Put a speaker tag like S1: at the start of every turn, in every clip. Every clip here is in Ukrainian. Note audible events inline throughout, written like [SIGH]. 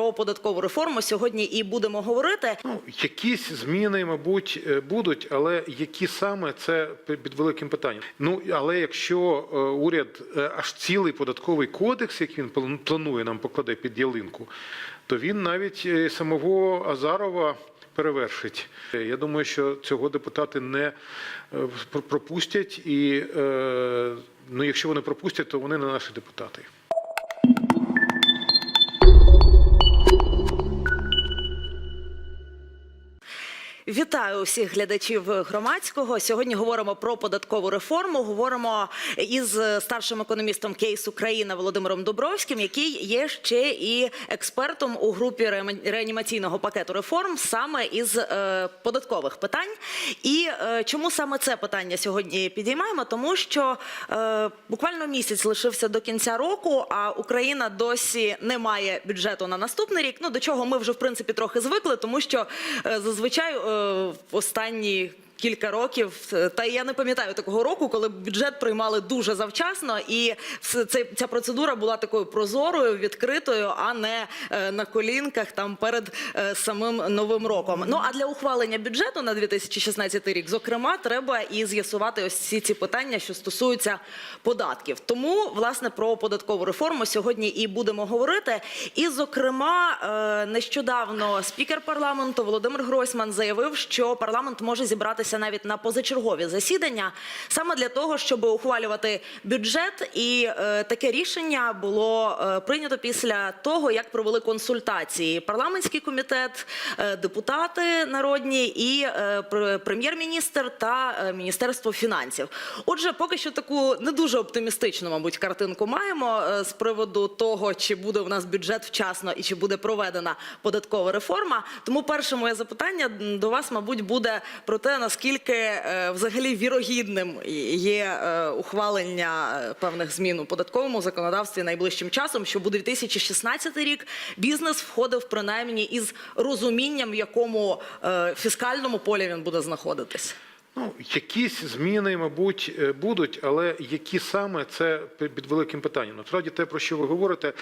S1: про податкову реформу сьогодні і будемо говорити.
S2: Ну, якісь зміни, мабуть, е, будуть, але які саме це під великим питанням. Ну але якщо е, уряд е, аж цілий податковий кодекс, як він план- планує нам покладе під ялинку, то він навіть самого Азарова. Перевершить. Я думаю, що цього депутати не пропустять, і ну, якщо вони пропустять, то вони не наші депутати.
S1: Вітаю усіх глядачів громадського. Сьогодні говоримо про податкову реформу. Говоримо із старшим економістом Кейс Україна Володимиром Дубровським, який є ще і експертом у групі реанімаційного пакету реформ саме із е, податкових питань. І е, чому саме це питання сьогодні підіймаємо? Тому що е, буквально місяць лишився до кінця року, а Україна досі не має бюджету на наступний рік. Ну до чого ми вже в принципі трохи звикли, тому що зазвичай останні. Кілька років, та я не пам'ятаю такого року, коли бюджет приймали дуже завчасно, і це- ця процедура була такою прозорою, відкритою, а не е, на колінках там перед е, самим новим роком. Ну а для ухвалення бюджету на 2016 рік, зокрема, треба і з'ясувати ось всі ці питання, що стосуються податків. Тому власне про податкову реформу сьогодні і будемо говорити. І, зокрема, е, нещодавно спікер парламенту Володимир Гройсман заявив, що парламент може зібратися навіть на позачергові засідання саме для того, щоб ухвалювати бюджет. І е, таке рішення було е, прийнято після того, як провели консультації парламентський комітет, е, депутати народні і е, прем'єр-міністр та е, міністерство фінансів. Отже, поки що таку не дуже оптимістичну, мабуть, картинку маємо е, з приводу того, чи буде в нас бюджет вчасно і чи буде проведена податкова реформа. Тому перше моє запитання до вас, мабуть, буде про те, наскільки е, взагалі вірогідним є е, ухвалення е, певних змін у податковому законодавстві найближчим часом, що буде 2016 рік. Бізнес входив принаймні із розумінням, в якому фіскальному полі він буде знаходитись.
S2: Ну, якісь зміни, мабуть, будуть, але які саме це під великим питанням. Насправді, те, про що ви говорите,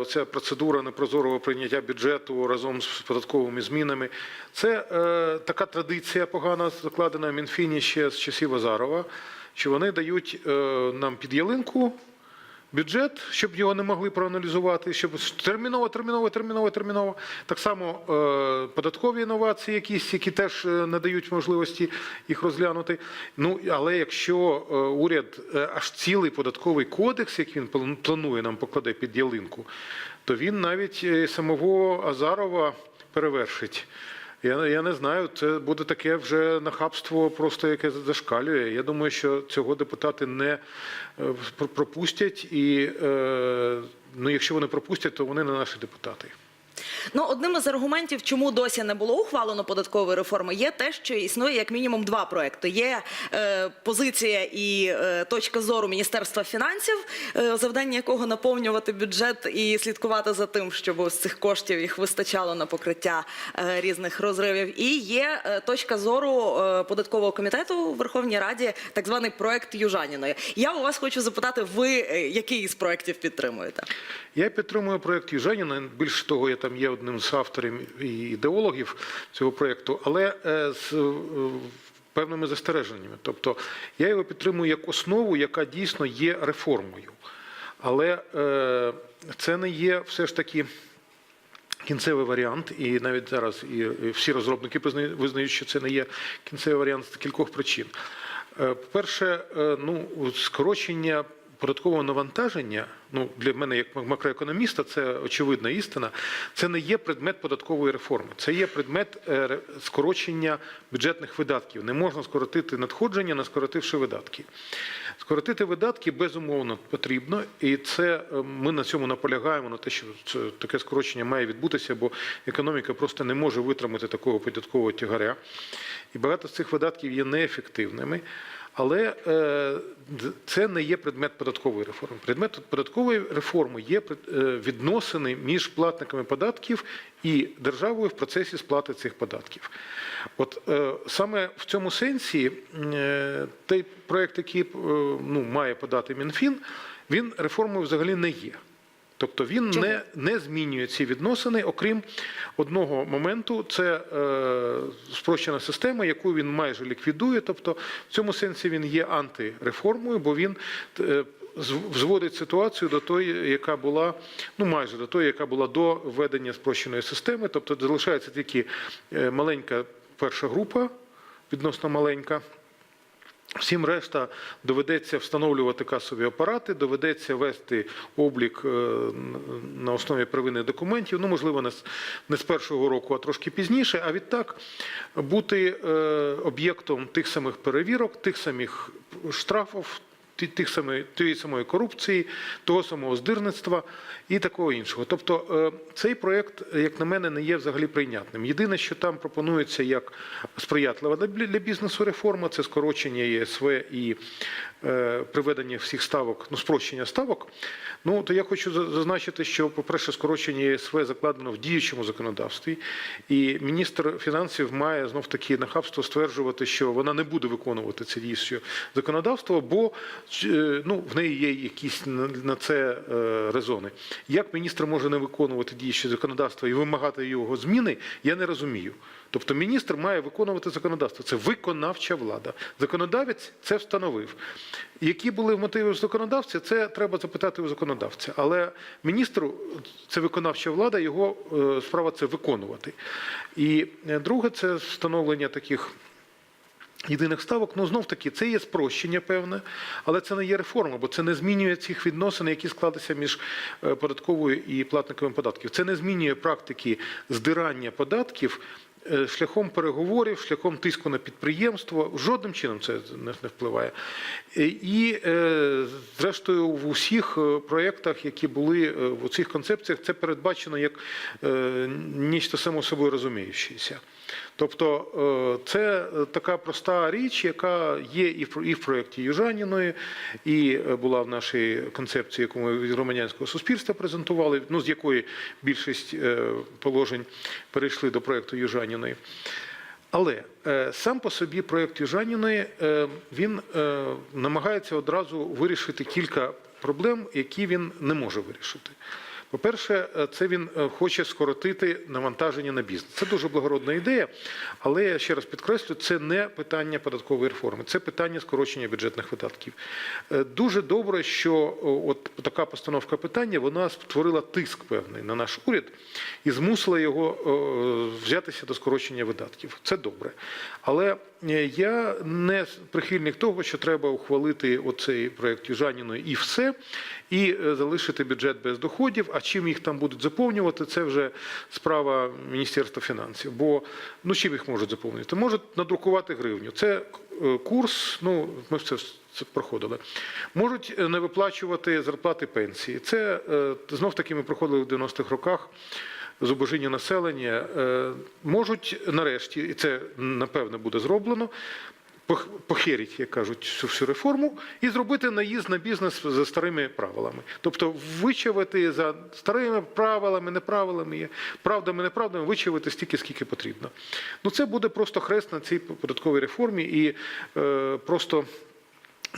S2: оця процедура непрозорого прийняття бюджету разом з податковими змінами, це е, така традиція погана закладена в Мінфіні ще з часів Азарова, що вони дають е, нам під ялинку. Бюджет, щоб його не могли проаналізувати, щоб терміново, терміново, терміново, терміново. Так само е, податкові інновації, якісь, які теж е, не дають можливості їх розглянути. Ну але якщо е, уряд аж цілий податковий кодекс, як він план- планує нам покладе під ялинку, то він навіть самого Азарова перевершить. Я, я не знаю, це буде таке вже нахабство, просто яке зашкалює. Я думаю, що цього депутати не е, пропустять, і е, ну, якщо вони пропустять, то вони не наші депутати.
S1: Ну, одним із аргументів, чому досі не було ухвалено податкової реформи, є те, що існує як мінімум два проекти. Є е, позиція і е, точка зору Міністерства фінансів, е, завдання якого наповнювати бюджет і слідкувати за тим, щоб з цих коштів їх вистачало на покриття е, різних розривів. І є е, точка зору е, податкового комітету у Верховній Раді, так званий проект Южаніної. Я у вас хочу запитати, ви е, який із проектів підтримуєте?
S2: Я підтримую проєкт Южаніна. Більше того, я там є одним з авторів і ідеологів цього проєкту, але е, з е, певними застереженнями. Тобто я його підтримую як основу, яка дійсно є реформою. Але е, це не є все ж таки. Кінцевий варіант, і навіть зараз і всі розробники визнають- що це не є кінцевий варіант з кількох причин. По-перше, ну, скорочення податкового навантаження, ну для мене, як макроекономіста, це очевидна істина. Це не є предмет податкової реформи, це є предмет е, скорочення бюджетних видатків. Не можна скоротити надходження, не скоротивши видатки. Скоротити видатки безумовно потрібно, і це е, ми на цьому наполягаємо на те, що це таке скорочення має відбутися, бо економіка просто не може витримати такого податкового тягаря. І багато з цих видатків є неефективними. Але е, це не є предмет податкової реформи. Предмет податкової реформи є е, відносини між платниками податків і державою в процесі сплати цих податків. От е, саме в цьому сенсі той проект, який ну, має подати Мінфін, він реформою взагалі не є. Тобто він не, не змінює ці відносини, окрім одного моменту, це е, спрощена система, яку він майже ліквідує. Тобто, в цьому сенсі він є антиреформою, бо він е, зводить ситуацію до тої, яка була, ну майже до тої, яка була до введення спрощеної системи. Тобто залишається тільки е, маленька перша група, відносно маленька. Всім решта доведеться встановлювати касові апарати, доведеться вести облік е, на основі первинних документів. Ну, можливо, не з, першого року, а трошки пізніше. А відтак бути е, об'єктом тих самих перевірок, тих самих штрафів, тих самої, тієї самої корупції, того самого здирництва і такого іншого. Тобто е, цей проєкт, як на мене, не є взагалі прийнятним. Єдине, що там пропонується як сприятлива для бізнесу реформа, це скорочення ЄСВ і е, приведення всіх ставок, ну спрощення ставок. Ну то я хочу зазначити, що, по-перше, скорочення ЄСВ закладено в діючому законодавстві, і міністр фінансів має знов таки нахабство стверджувати, що вона не буде виконувати це діюче законодавство, бо ну, в неї є якісь на- це е, резони. Як міністр може не виконувати діюче законодавство і вимагати його зміни, я не розумію. Тобто міністр має виконувати законодавство. Це виконавча влада. Законодавець це встановив. Які були мотиви законодавця, це треба запитати у законодавця. Але міністру це виконавча влада, його е, справа це виконувати. І е, друге, це встановлення таких. Єдиних ставок, ну знов таки, це є спрощення певне, але це не є реформа, бо це не змінює цих відносин, які склалися між е, податковою і платниками податків. Це не змінює практики здирання податків е, шляхом переговорів, шляхом тиску на підприємство. Жодним чином це не впливає. Е, І, зрештою, в усіх проєктах, які були в цих концепціях, це передбачено як нічто само собою розуміючеся. Тобто е, це така проста річ, яка є і в проєкті Южаніної, і е, була в нашій концепції, яку ми від громадянського суспільства презентували, ну з якої більшість е, положень перейшли до проєкту Южаніної. Але сам по собі проєкт Южаніної він намагається одразу вирішити кілька проблем, які він не може вирішити. По-перше, е, це він е, хоче скоротити навантаження на бізнес. Це дуже благородна ідея, але я ще раз підкреслю, це не питання податкової реформи, це питання скорочення бюджетних видатків. Е, Дуже добре, що от така постановка питання вона створила тиск певний на наш уряд і змусила його взятися до скорочення видатків. Це добре. Але я не прихильник того, що треба ухвалити оцей проєкт Южаніної і все, і е, залишити бюджет без доходів. А чим їх там будуть заповнювати, це вже справа Міністерства фінансів. Бо ну чим їх можуть заповнити? Можуть надрукувати гривню. Це е, курс, ну ми це, це проходили. Можуть е, не виплачувати зарплати пенсії. Це е, знов таки ми проходили в 90-х роках зубожіння населення е, можуть нарешті, і це напевне буде зроблено. пох- Похеріть, як кажуть, всю, всю реформу і зробити наїзд на бізнес за старими правилами. Тобто вичавити за старими правилами, неправилами, правдами, неправдами, вичавити стільки, скільки потрібно. Ну це буде просто хрест на цій податковій реформі і е, просто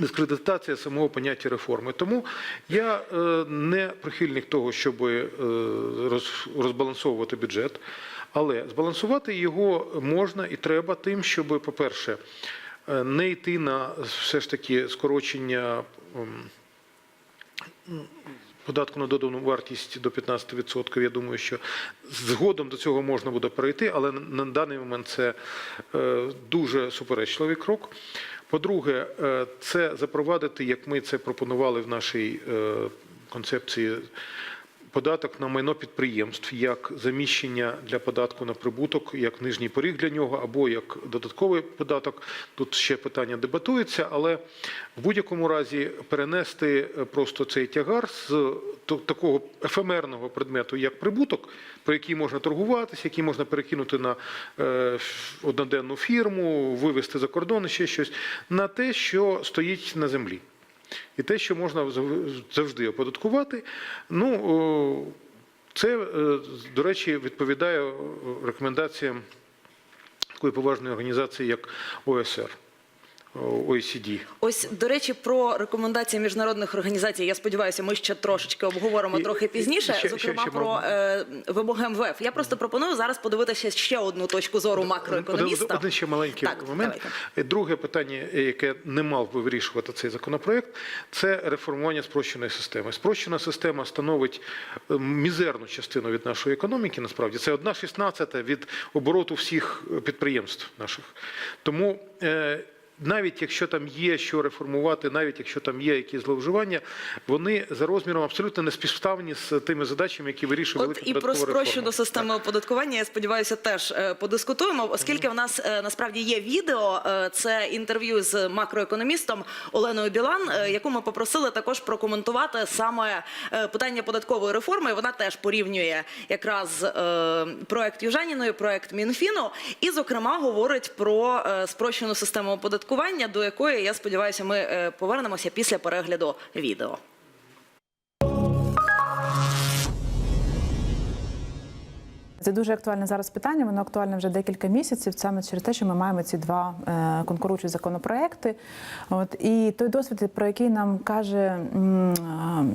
S2: дискредитація самого поняття реформи. Тому я е, не прихильник того, щоб е, розбалансовувати бюджет, але збалансувати його можна і треба тим, щоб, по-перше, е, не йти на все ж таки скорочення. Податку на додану вартість до 15%. Я думаю, що згодом до цього можна буде перейти, але на- даний момент це дуже суперечливий крок. По-друге, е, це запровадити, як ми це пропонували в нашій е, концепції. Податок на майно підприємств як заміщення для податку на прибуток, як нижній поріг для нього, або як додатковий податок. Тут ще питання дебатується, але в будь-якому разі перенести е, просто цей тягар з такого ефемерного предмету, як прибуток, про який можна торгуватися, який можна перекинути на е, одноденну фірму, вивезти за кордон, ще щось, на те, що стоїть на землі. І те, що можна завжди оподаткувати, ну це, е, до речі, відповідає рекомендаціям такої поважної організації, як ОСР. OECD.
S1: Ось до речі, про рекомендації міжнародних організацій. Я сподіваюся, ми ще трошечки обговоримо
S2: І-
S1: трохи пізніше.
S2: ще- ще-
S1: зокрема
S2: ще
S1: про е, вимоги МВФ. Я просто пропоную зараз подивитися ще одну точку зору макроекономіста.
S2: Один, один ще маленький
S1: Так,
S2: момент.
S1: давайте.
S2: Друге питання, яке не мав би вирішувати цей законопроект, це реформування спрощеної системи. Спрощена система становить е, мізерну частину від нашої економіки. Насправді це одна шістнадцята від обороту всіх е, підприємств наших. Тому. е, навіть якщо там є що реформувати, навіть якщо там є якісь зловживання, вони за розміром абсолютно не співставні з тими задачами, які вирішує
S1: От і про спрощену систему оподаткування, я сподіваюся, теж е, подискутуємо, оскільки в нас е, насправді є відео. е, Це інтерв'ю з макроекономістом Оленою Білан, яку ми попросили також прокоментувати саме питання податкової реформи. Вона теж порівнює якраз проект Южаніної, проект Мінфіну, і зокрема говорить про спрощену систему оподаткування, до якої я сподіваюся, ми е, повернемося після перегляду відео.
S3: Це дуже актуальне зараз питання. Воно актуальне вже декілька місяців, саме через те, що ми маємо ці два е, конкуруючі законопроекти. От і той досвід, про який нам каже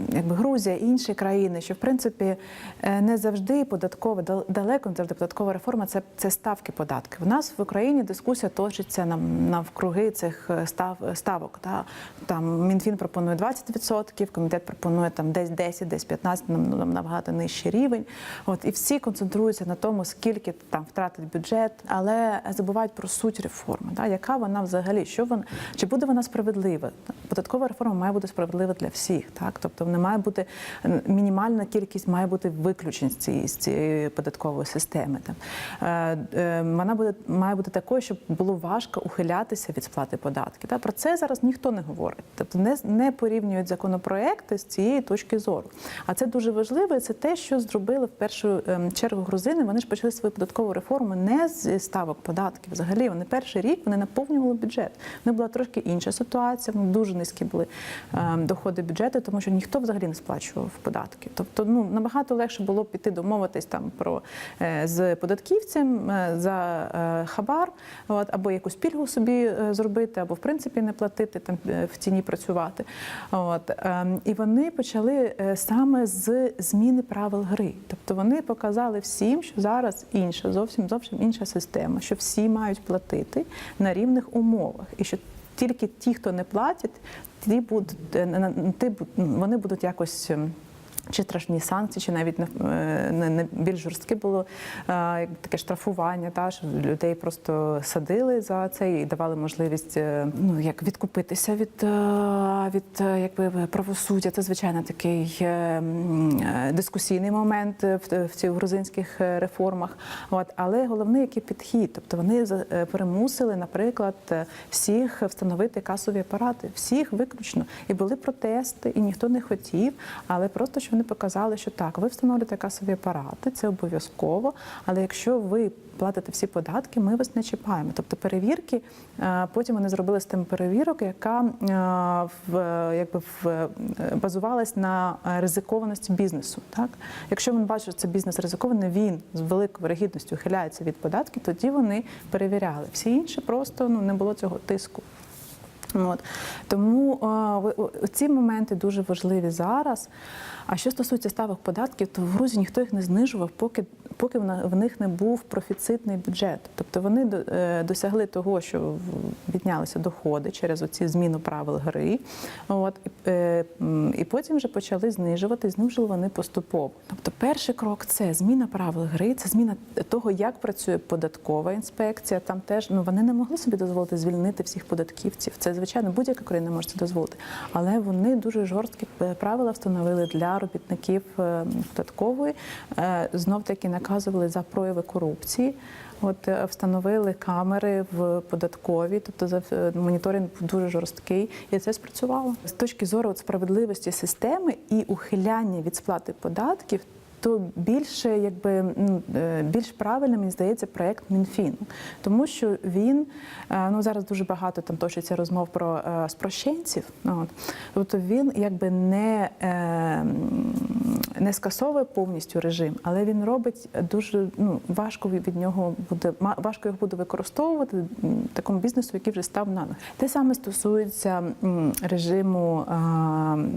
S3: якби Грузія і інші країни, що в принципі е, не завжди податкова дал- далеко не завжди податкова реформа це, це ставки податків. У нас в Україні дискусія точиться нам навкруги цих е, став ставок. Та там Мінфін пропонує 20%, комітет пропонує там десь 10, десь 15, нам, нам набагато нижчий рівень. От і всі концентруються на тому, скільки там втратить бюджет, але забувають про суть реформи. Да? Яка вона взагалі? Що вона чи буде вона справедлива? Податкова реформа має бути справедлива для всіх, так тобто не має бути мінімальна кількість, має бути виключень з цієї, з цієї податкової системи. Там е, е, вона буде має бути такою, щоб було важко ухилятися від сплати податків. Та про це зараз ніхто не говорить. Тобто не, не порівнюють законопроекти з цієї точки зору. А це дуже важливо. і Це те, що зробили в першу ем, чергу грузини. Вони ж почали свою податкову реформу не з ставок податків. Взагалі вони перший рік вони наповнювали бюджет. Них була трошки інша ситуація. Вони дуже низькі були ем, доходи бюджету, тому що ніхто взагалі не сплачував податки. Тобто, ну набагато легше було піти домовитись там про е, з податківцем е, за е, хабар, от або якусь пільгу собі зробити, або в принципі не платити там в ціні працювати. От ем, і вони почали саме з зміни правил гри. Тобто вони показали всім, що зараз інша, зовсім зовсім інша система, що всі мають платити на рівних умовах, і що тільки ті, хто не платять, ті будуть е, вони будуть якось. Чи страшні санкції, чи навіть не, е, не, більш жорстке було е, таке штрафування, та що людей просто садили за це і давали можливість е, ну як відкупитися від, від якби правосуддя. Це звичайно такий дискусійний момент в, цих грузинських реформах. От але головний який підхід, тобто вони примусили, наприклад, всіх встановити касові апарати, всіх виключно. І були протести, і ніхто не хотів, але просто що вони показали, що так, ви встановлюєте касові апарати, це обов'язково. Але якщо ви платите всі податки, ми вас не чіпаємо. Тобто перевірки, е, потім вони зробили систему перевірок, яка е, в якби в е, базувалась на ризикованості бізнесу. Так, якщо він бачить, що це бізнес ризикований, він з великою вирогідністю ухиляється від податків, тоді вони перевіряли. Всі інші просто ну не було цього тиску. От. Тому ви- о- ці моменти дуже важливі зараз. А що стосується ставок податків, то в Грузії ніхто їх не знижував, поки, поки в них не був профіцитний бюджет. Тобто вони е, досягли того, що в- піднялися доходи через оці зміну правил гри. От, і, е, потім вже почали знижувати, і знижили вони поступово. Тобто, перший крок це зміна правил гри, це зміна того, як працює податкова інспекція. Там теж ну вони не могли собі дозволити звільнити всіх податківців. Це звичайно будь-яка країна може це дозволити, але вони дуже жорсткі е, правила встановили для робітників е, податкової. Знов таки наказували за прояви корупції. От е, встановили камери в податковій, тобто за е, моніторинг був дуже жорсткий, і це спрацювало з точки зору от справедливості системи і ухиляння від сплати податків. То більше, якби ну, е, більш правильним, мені здається, проект Мінфіну, тому що він е, ну зараз дуже багато там точиться розмов про е, спрощенців. От тобто він якби не, не скасовує повністю режим, але він робить дуже ну важко від нього буде важко його буде використовувати такому бізнесу, який вже став на ноги. Те саме стосується режиму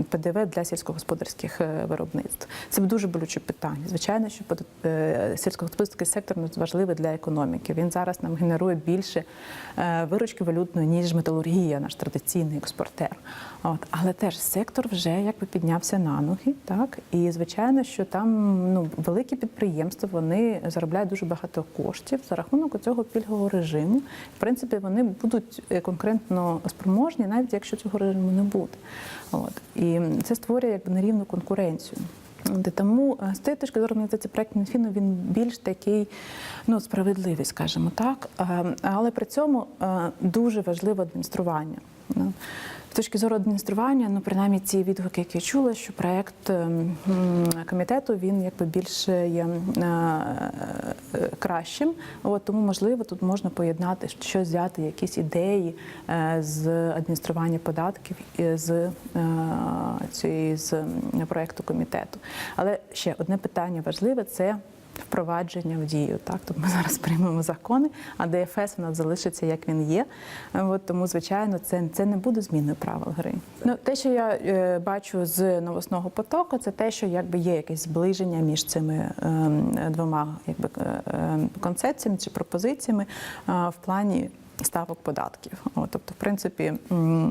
S3: ПДВ для сільськогосподарських виробництв. Це дуже болюче питання. Звичайно, що е, сільськогосподарський сектор важливий для економіки. Він зараз нам генерує більше е, виручки валютної, ніж металургія, наш традиційний експортер. От. Але теж сектор вже якби піднявся на ноги. Так? І звичайно, що там ну, великі підприємства вони заробляють дуже багато коштів за рахунок цього пільгового режиму. В принципі, вони будуть е, конкурентно спроможні, навіть якщо цього режиму не буде. От. І це створює якби нерівну конкуренцію. Тому е, з цієї точки зору організації проект Мінфіну він більш такий ну справедливий, скажімо так. Е, Але при цьому е, дуже важливе адміністрування. З точки зору адміністрування, ну принаймні ці відгуки, які я чула, що проект ем, комітету він якби більше є е, е, кращим. От тому можливо тут можна поєднати щось взяти, якісь ідеї е, з адміністрування податків з цієї з проекту комітету. Але ще одне питання важливе це. Впровадження в дію, так тобто ми [LAUGHS] зараз приймемо закони, а ДФС у нас залишиться як він є. От тому, звичайно, це, це не буде зміною правил гри. Ну те, що я е, бачу з новосного потоку, це те, що якби є якесь зближення між цими е, двома якби е, ем, концепціями чи пропозиціями е, в плані. Ставок податків, От, тобто, в принципі, я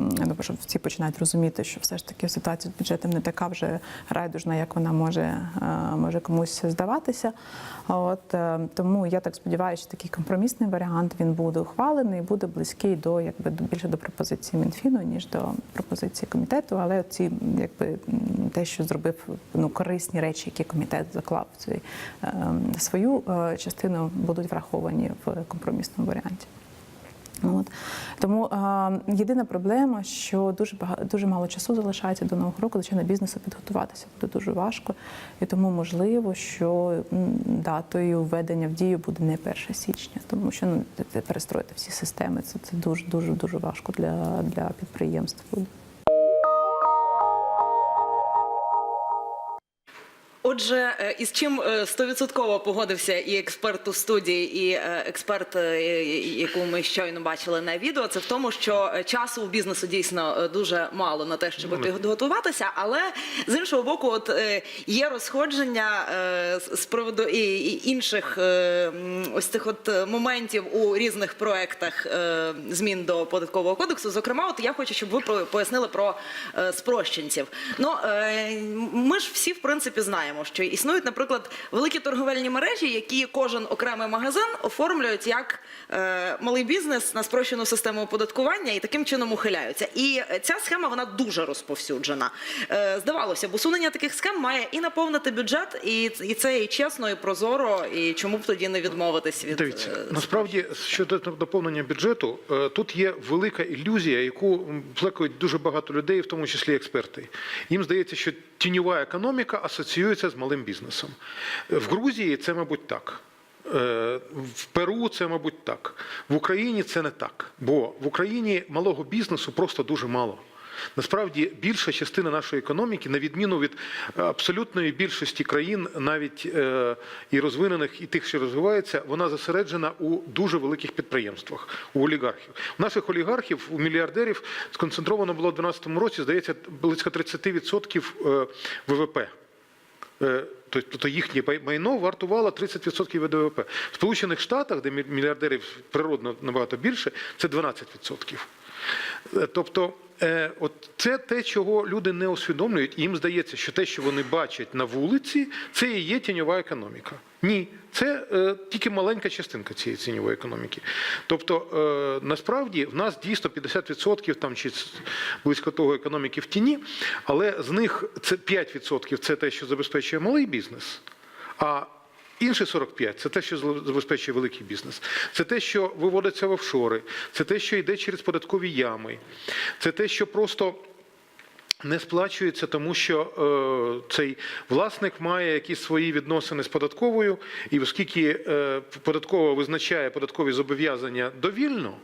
S3: думаю, що всі починають розуміти, що все ж таки ситуація з бюджетом не така вже райдужна, як вона може, е, може комусь здаватися. От е, тому я так сподіваюся, що такий компромісний варіант він буде ухвалений буде близький до якби більше до пропозиції Мінфіну, ніж до пропозиції комітету. Але ці якби те, що зробив ну корисні речі, які комітет заклав в цю е, свою е, частину, будуть враховані в компромісному варіанті. От. Тому е, єдина проблема, що дуже багато дуже мало часу залишається до нового року, звичайно, бізнесу підготуватися буде дуже важко. І тому можливо, що датою введення в дію буде не 1 січня, тому що ну, перестроїти всі системи. Це, це дуже дуже дуже важко для, для підприємств.
S1: Отже, е, із чим е, стовідсотково погодився і експерт у студії, і е, експерт, яку ми щойно бачили на відео, це в тому, що часу у бізнесу дійсно дуже мало на те, щоб підготуватися. Але з іншого боку, от є розходження з приводу і, інших ось цих от моментів у різних проектах змін до податкового кодексу. Зокрема, от я хочу, щоб ви пояснили про спрощенців. Ну ми ж всі в принципі знаємо, що існують, наприклад, великі торговельні мережі, які кожен окремий магазин оформлюють як е, малий бізнес на спрощену систему оподаткування і таким чином ухиляються. І ця схема вона дуже розповсюджена. Е, здавалося б, усунення таких схем має і наповнити бюджет, і, і це і чесно, і прозоро. І чому б тоді не відмовитись від
S2: Дивіться,
S1: е,
S2: насправді щодо доповнення бюджету, е, тут є велика ілюзія, яку плекають дуже багато людей, в тому числі експерти. Їм здається, що тіньова економіка асоціюється з малим бізнесом. В Грузії це, мабуть, так. Е, В Перу це, мабуть, так. В Україні це не так. Бо в Україні малого бізнесу просто дуже мало. Насправді більша частина нашої економіки, на відміну від е, абсолютної більшості країн, навіть е, і розвинених, і тих, що розвиваються, вона зосереджена у дуже великих підприємствах, у олігархів. У наших олігархів, у мільярдерів сконцентровано було в 2012 році, здається, близько 30% е, ВВП. Тобто їхнє майно вартувало 30% від ВВП. В Сполучених Штатах, де мільярдерів природно набагато більше, це 12%. Е, Тобто, е, от це те, чого люди не усвідомлюють, і їм здається, що те, що вони бачать на вулиці, це і є тіньова економіка. Ні, це е, тільки маленька частинка цієї тіньової економіки. Тобто, е, насправді в нас дійсно 50% там чи близько того економіки в тіні, але з них це 5% це те, що забезпечує малий бізнес. А Інші 45 – це те, що забезпечує великий бізнес. Це те, що виводиться в офшори, це те, що йде через податкові ями, це те, що просто не сплачується, тому що е, цей власник має якісь свої відносини з податковою, і оскільки е, податкова визначає податкові зобов'язання довільно.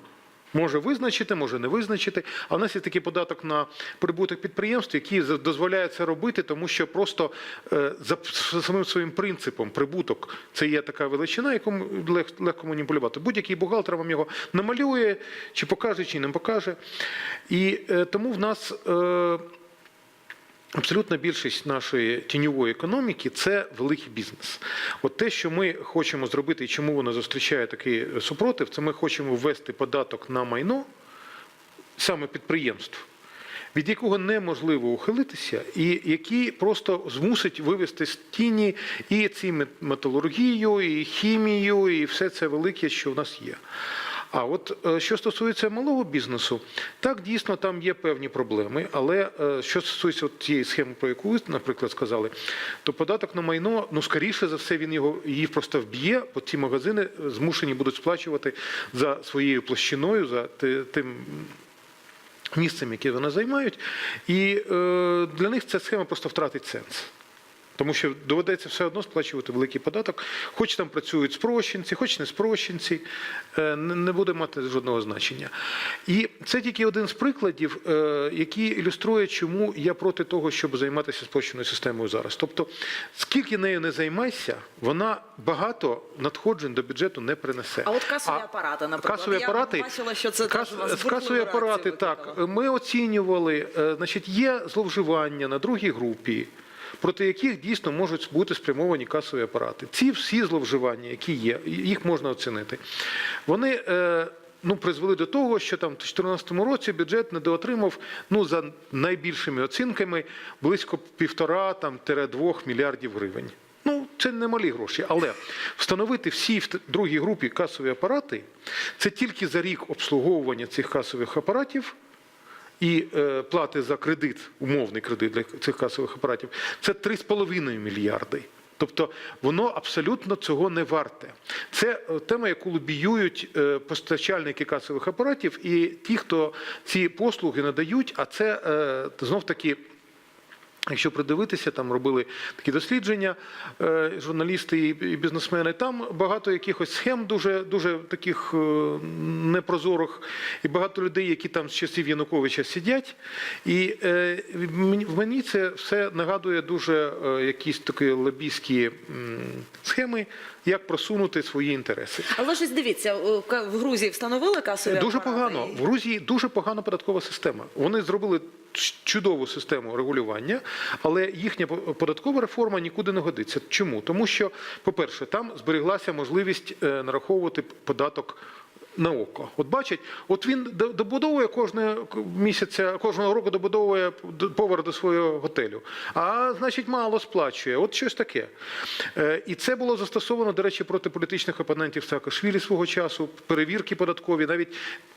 S2: Може визначити, може не визначити. А в нас є такий податок на прибуток підприємств, який дозволяє це робити, тому що просто е, за самим своїм принципом прибуток це є така величина, яку легко маніпулювати. Будь-який бухгалтер вам його намалює, чи покаже, чи не покаже. І е, тому в нас. Е, Абсолютна більшість нашої тіньової економіки це великий бізнес. От те, що ми хочемо зробити, і чому воно зустрічає такий супротив, це ми хочемо ввести податок на майно саме підприємств, від якого неможливо ухилитися, і який просто змусить вивести з тіні і ці мет- металургію, і хімію, і все це велике, що в нас є. А от е, що стосується малого бізнесу, так дійсно там є певні проблеми. Але е, що стосується от цієї схеми, про яку ви, наприклад, сказали, то податок на майно, ну скоріше за все, він його її просто вб'є, бо ці магазини е, змушені будуть сплачувати за своєю площиною, за тим місцем, яке вони займають, і е, для них ця схема просто втратить сенс. Тому що доведеться все одно сплачувати великий податок, хоч там працюють спрощенці, хоч не спрощенці, е, не буде мати жодного значення. І це тільки один з прикладів, е, який ілюструє, чому я проти того, щоб займатися спрощеною системою зараз. Тобто, скільки нею не займайся, вона багато надходжень до бюджету не принесе.
S1: А от касові апарати, наприклад.
S2: Касові
S1: Я
S2: апарати,
S1: бачила, що це теж у
S2: касові апарати, так. Ми оцінювали, е, значить, є зловживання на другій групі, проти яких дійсно можуть бути спрямовані касові апарати. Ці всі зловживання, які є, їх можна оцінити. Вони е, ну, призвели до того, що там в 2014 році бюджет недоотримав ну, за найбільшими оцінками близько півтора там, тире двох мільярдів гривень. Ну, це немалі гроші, але встановити всі в другій групі касові апарати це тільки за рік обслуговування цих касових апаратів і е, плати за кредит, умовний кредит для цих касових апаратів, це 3,5 мільярди. Тобто воно абсолютно цього не варте. Це е, тема, яку лобіюють е, постачальники касових апаратів і ті, хто ці послуги надають, а це знов таки. Якщо придивитися, там робили такі дослідження, е, журналісти і бізнесмени. Там багато якихось схем, дуже дуже таких е, непрозорих, і багато людей, які там з часів Януковича сидять. І е, мені- в мені це все нагадує дуже якісь такі лобійські схеми, як просунути свої інтереси.
S1: Але ж дивіться, в Грузії встановили касові
S2: Дуже
S1: апарати?
S2: погано. В Грузії дуже погана податкова система. Вони зробили чудову систему регулювання, але їхня по- податкова реформа нікуди не годиться. Чому? Тому що, по-перше, там збереглася можливість е, нараховувати податок. На око, от бачить, от він добудовує кожного місяця, кожного року добудовує повар до свого готелю. А значить, мало сплачує. От щось таке. Е, І це було застосовано, до речі, проти політичних опонентів Саакашвілі свого часу. Перевірки податкові, навіть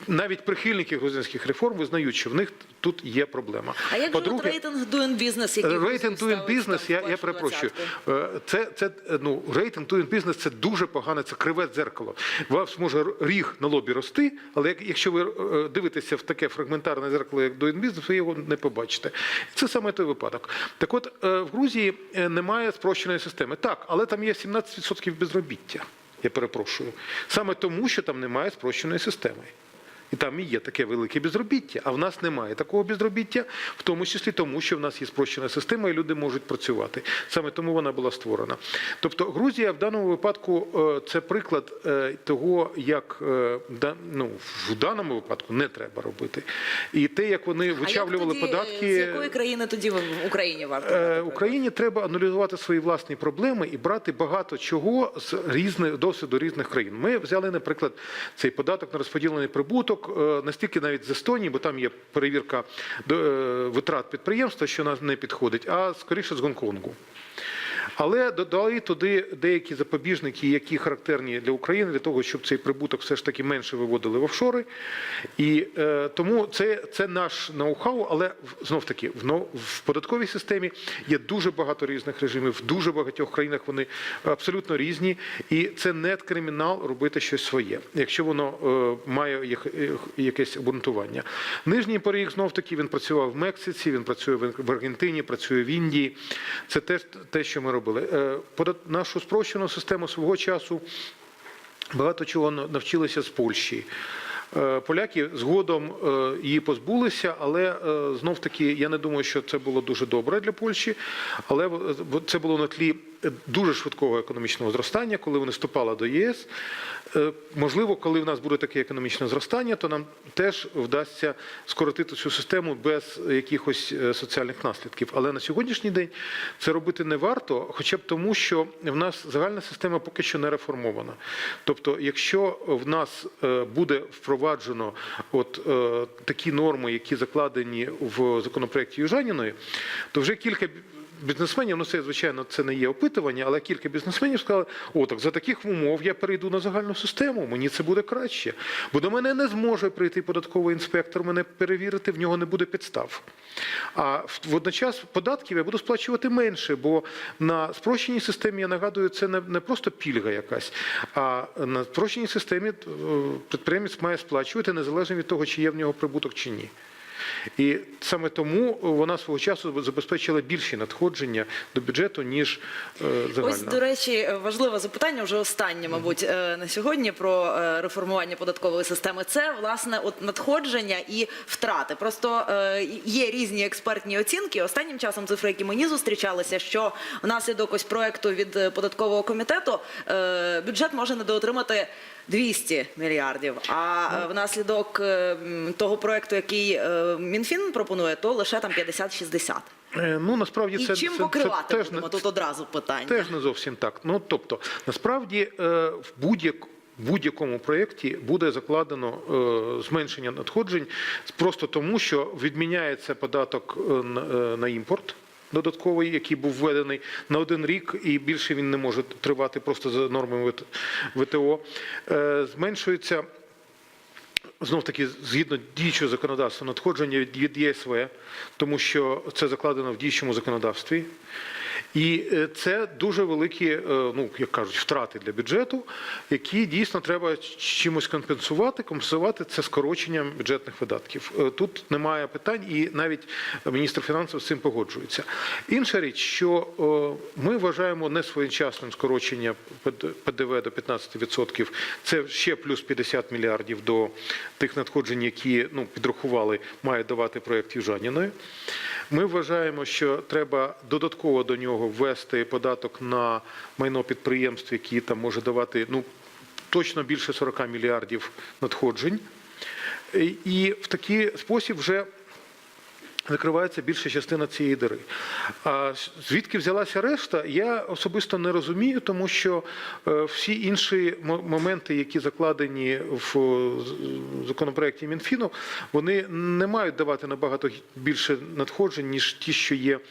S2: навіть прихильники грузинських реформ визнають, що в них тут є проблема.
S1: А як же от рейтинг Doing Business, який
S2: Рейтинг Doing Business, я, я перепрошую. Е, Це, це е, ну, рейтинг Doing Business це дуже погане, це криве дзеркало. Вас може ріг на лобі рости, але якщо ви е, дивитеся в таке фрагментарне зеркало, як Doing Business, ви його не побачите. Це саме той випадок. Так от, е, в Грузії е, немає спрощеної системи. Так, але там є 17% безробіття. Я перепрошую. Саме тому, що там немає спрощеної системи. І там і є таке велике безробіття, а в нас немає такого безробіття, в тому числі тому, що в нас є спрощена система, і люди можуть працювати. Саме тому вона була створена. Тобто Грузія в даному випадку е, це приклад е, того, як е, ну, в даному випадку не треба робити. І те, як вони вичавлювали
S1: а як тоді,
S2: податки.
S1: З якої країни тоді в Україні варто?
S2: Україні треба аналізувати свої власні проблеми і брати багато чого з різних досвіду різних країн. Ми взяли, наприклад, цей податок на розподілений прибуток е, настільки навіть з Естонії, бо там є перевірка е, витрат підприємства, що нам не підходить, а скоріше з Гонконгу. Але додали туди деякі запобіжники, які характерні для України, для того, щоб цей прибуток все ж таки менше виводили в офшори. І е, тому це, це наш ноу-хау, але знов таки в, в податковій системі є дуже багато різних режимів, в дуже багатьох країнах вони абсолютно різні, і це не кримінал робити щось своє, якщо воно е, має якесь обґрунтування. Нижній поріг знов таки він працював в Мексиці, він працює в Аргентині, працює в Індії. Це теж те, що ми робили. Е, Нашу спрощену систему свого часу багато чого навчилися з Польщі. Е, Поляки згодом е, її позбулися, але знов таки я не думаю, що це було дуже добре для Польщі. Але це було на тлі дуже швидкого економічного зростання, коли вони вступали до ЄС. Е, Можливо, коли в нас буде таке економічне зростання, то нам теж вдасться скоротити цю систему без якихось е, соціальних наслідків. Але на сьогоднішній день це робити не варто, хоча б тому, що в нас загальна система поки що не реформована. Тобто, якщо в нас е, буде впроваджено от такі норми, які закладені в законопроекті Южаніної, то вже кілька бізнесменів, ну це звичайно це не є опитування, але кілька бізнесменів сказали: о, так за таких умов я перейду на загальну систему, мені це буде краще. Бо до мене не зможе прийти податковий інспектор, мене перевірити, в нього не буде підстав. А водночас податків я буду сплачувати менше, бо на спрощеній системі, я нагадую, це не, не просто пільга якась, а на спрощеній системі е, підприємець має сплачувати незалежно від того, чи є в нього прибуток чи ні. І саме тому вона свого часу забезпечила більші надходження до бюджету, ніж е, загальна.
S1: Ось, до речі, важливе запитання, вже останнє, мабуть, е, на сьогодні про е, реформування податкової системи. Це власне от надходження і втрати. Просто є різні експертні оцінки. Останнім часом цифри, які мені зустрічалися, що внаслідок ось проекту від податкового комітету бюджет може недоотримати 200 мільярдів. А е, внаслідок того проекту, який Мінфін пропонує, то лише там 50-60.
S2: Е, Ну насправді
S1: І
S2: це
S1: чим
S2: це,
S1: покривати
S2: це теж
S1: будемо?
S2: не,
S1: Тут одразу питання.
S2: теж не зовсім так. Ну тобто, насправді е, в будь-як в будь-якому проєкті буде закладено е, зменшення надходжень просто тому, що відміняється податок на, імпорт. Додатковий, який був введений на один рік, і більше він не може тривати просто за нормами ВТ- ВТО. Зменшується Знов таки, згідно діючого законодавства, надходження від, ЄСВ, тому що це закладено в діючому законодавстві. І е, це дуже великі, е, ну як кажуть, втрати для бюджету, які дійсно треба чимось компенсувати. Компенсувати це скороченням бюджетних видатків. Е, Тут немає питань, і навіть міністр фінансів з цим погоджується. Інша річ, що ми вважаємо несвоєчасним скорочення ПДВ до 15%. Це ще плюс 50 мільярдів до тих надходжень, які ну підрахували, має давати проєкт Южаніної. Ми вважаємо, що треба додатково до нього ввести податок на майно підприємств, які там може давати ну точно більше 40 мільярдів надходжень. І- в такий спосіб вже закривається більша частина цієї дири. А звідки взялася решта, я особисто не розумію, тому що е, всі інші моменти, які закладені в законопроекті Мінфіну, вони не мають давати набагато більше надходжень, ніж ті, що є в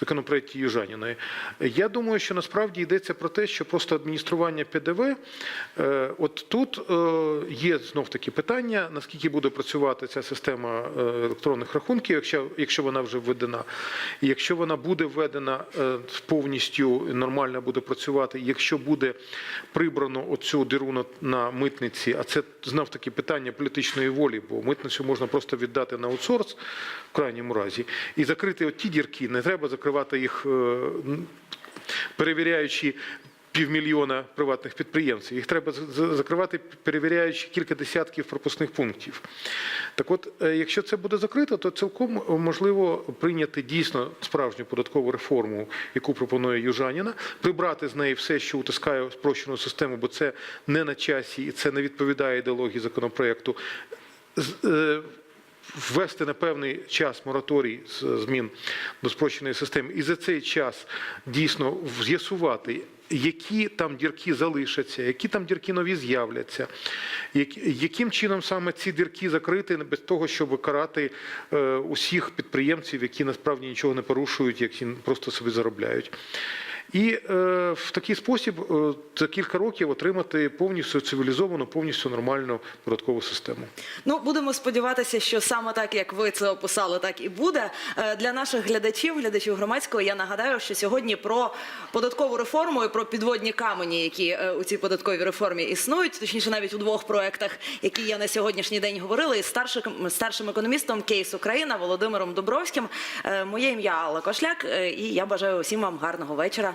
S2: законопроекті Южаніної. Я думаю, що насправді йдеться про те, що просто адміністрування ПДВ, е, от тут е, є знов таки питання, наскільки буде працювати ця система електронних рахунків, якщо, якщо вона вже введена. І якщо вона буде введена е, повністю нормально буде працювати, якщо буде прибрано оцю диру на, митниці, а це знов таки питання політичної волі, бо митницю можна просто віддати на аутсорс в крайньому разі і закрити от ті дірки, не треба закривати їх. е, перевіряючи півмільйона приватних підприємців. Їх треба закривати, перевіряючи кілька десятків пропускних пунктів. Так от, е, якщо це буде закрито, то цілком е, можливо прийняти дійсно справжню податкову реформу, яку пропонує Южаніна, прибрати з неї все, що утискає спрощену систему, бо це не на часі і це не відповідає ідеології законопроекту. Е, ввести на певний час мораторій з змін до спрощеної системи, і за цей час дійсно з'ясувати, які там дірки залишаться, які там дірки нові з'являться, яким чином саме ці дірки закрити без того, щоб карати е, усіх підприємців, які насправді нічого не порушують, які просто собі заробляють. І е, в такий спосіб е, за кілька років отримати повністю цивілізовану, повністю нормальну податкову систему.
S1: Ну, будемо сподіватися, що саме так, як ви це описали, так і буде. Е, Для наших глядачів, глядачів громадського, я нагадаю, що сьогодні про податкову реформу і про підводні камені, які у цій податковій реформі існують, точніше, навіть у двох проектах, які я на сьогоднішній день говорила, із старшим, старшим економістом Кейс Україна Володимиром Дубровським. Е, Моє ім'я Алла Кошляк, і я бажаю усім вам гарного вечора.